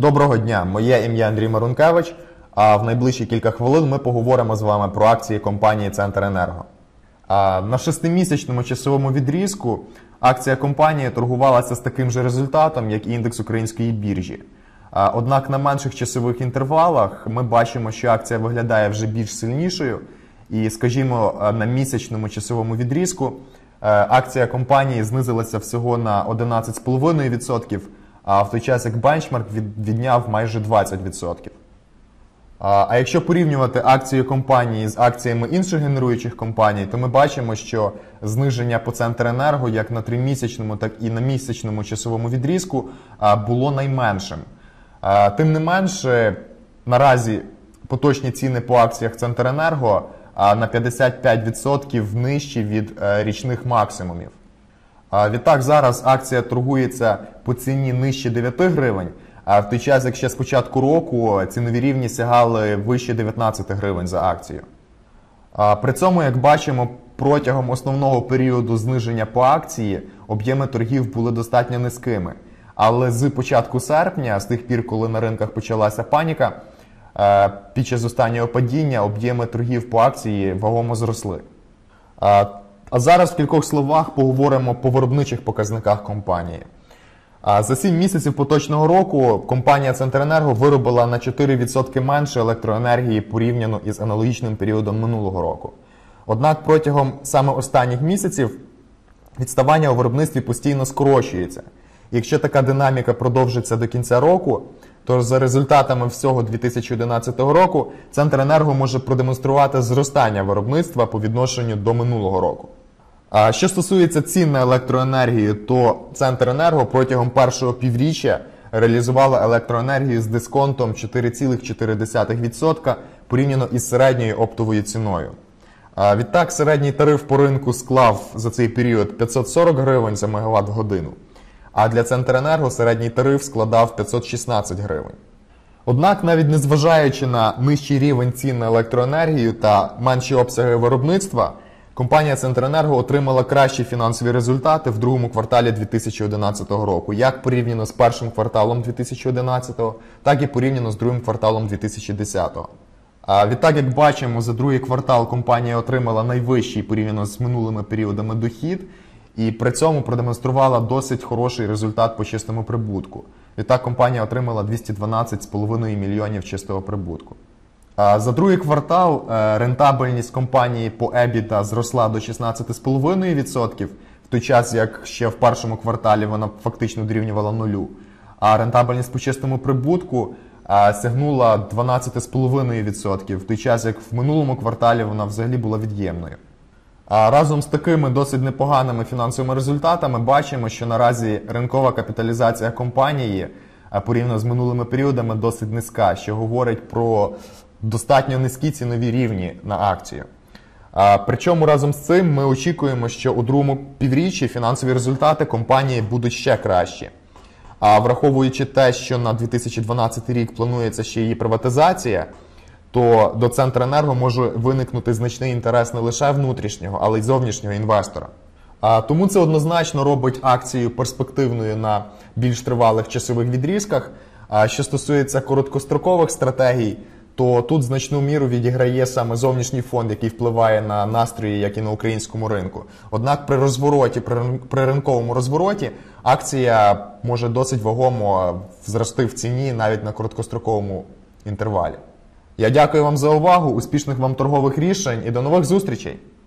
Доброго дня, моє ім'я Андрій Марункевич. А в найближчі кілька хвилин ми поговоримо з вами про акції компанії Центр Енерго. На шестимісячному часовому відрізку акція компанії торгувалася з таким же результатом, як індекс української біржі. Однак на менших часових інтервалах ми бачимо, що акція виглядає вже більш сильнішою. І, скажімо, на місячному часовому відрізку е, акція компанії знизилася всього на 11,5%, а в той час як бенчмарк відняв майже 20%. А якщо порівнювати акції компанії з акціями інших генеруючих компаній, то ми бачимо, що зниження по Центренерго як на тримісячному, так і на місячному часовому відрізку було найменшим. Тим не менше, наразі поточні ціни по акціях Центренерго на 55% нижчі від е, річних максимумів. Відтак зараз акція торгується по ціні нижче 9 гривень, а в той час, як ще з початку року цінові рівні сягали вище 19 гривень за акцію. При цьому, як бачимо, протягом основного періоду зниження по акції об'єми торгів були достатньо низькими. Але з початку серпня, з тих пір, коли на ринках почалася паніка, е, під час останнього падіння об'єми торгів по акції вагомо зросли. А зараз в кількох словах поговоримо по виробничих показниках компанії. За 7 місяців поточного року компанія Центренерго виробила на 4% менше електроенергії порівняно із аналогічним періодом минулого року. Однак протягом саме останніх місяців відставання у виробництві постійно скорочується. Якщо така динаміка продовжиться до кінця року, то за результатами всього 2011 року Центренерго може продемонструвати зростання виробництва по відношенню до минулого року. А що стосується цін на електроенергію, то Центренерго протягом першого півріччя реалізувала електроенергію з дисконтом 4,4% порівняно із середньою оптовою ціною. А Відтак, середній тариф по ринку склав за цей період 540 гривень за мегаватт годину, а для Центренерго середній тариф складав 516 гривень. Однак, навіть незважаючи на нижчий рівень цін на електроенергію та менші обсяги виробництва, компанія Центренерго отримала кращі фінансові результати в другому кварталі 2011 року, як порівняно з першим кварталом 2011, так і порівняно з другим кварталом 2010. А відтак, як бачимо, за другий квартал компанія отримала найвищий порівняно з минулими періодами дохід, і при цьому продемонструвала досить хороший результат по чистому прибутку. Відтак компанія отримала 212,5 мільйонів чистого прибутку. За другий квартал е, рентабельність компанії по EBITDA зросла до 16,5%, в той час як ще в першому кварталі вона фактично дорівнювала нулю. А рентабельність по чистому прибутку е, сягнула 12,5%, в той час як в минулому кварталі вона взагалі була від'ємною. А разом з такими досить непоганими фінансовими результатами бачимо, що наразі ринкова капіталізація компанії порівняно з минулими періодами досить низька, що говорить про достатньо низькі цінові рівні на акцію. Причому разом з цим ми очікуємо, що у другому півріччі фінансові результати компанії будуть ще кращі. А враховуючи те, що на 2012 рік планується ще її приватизація, то до Центренерго може виникнути значний інтерес не лише внутрішнього, але й зовнішнього інвестора. А тому це однозначно робить акцію перспективною на більш тривалих часових відрізках. А що стосується короткострокових стратегій, то тут значну міру відіграє саме зовнішній фонд, який впливає на настрої, як і на українському ринку. Однак при розвороті, при ринковому розвороті, акція може досить вагомо зрости в ціні навіть на короткостроковому інтервалі. Я дякую вам за увагу, успішних вам торгових рішень і до нових зустрічей!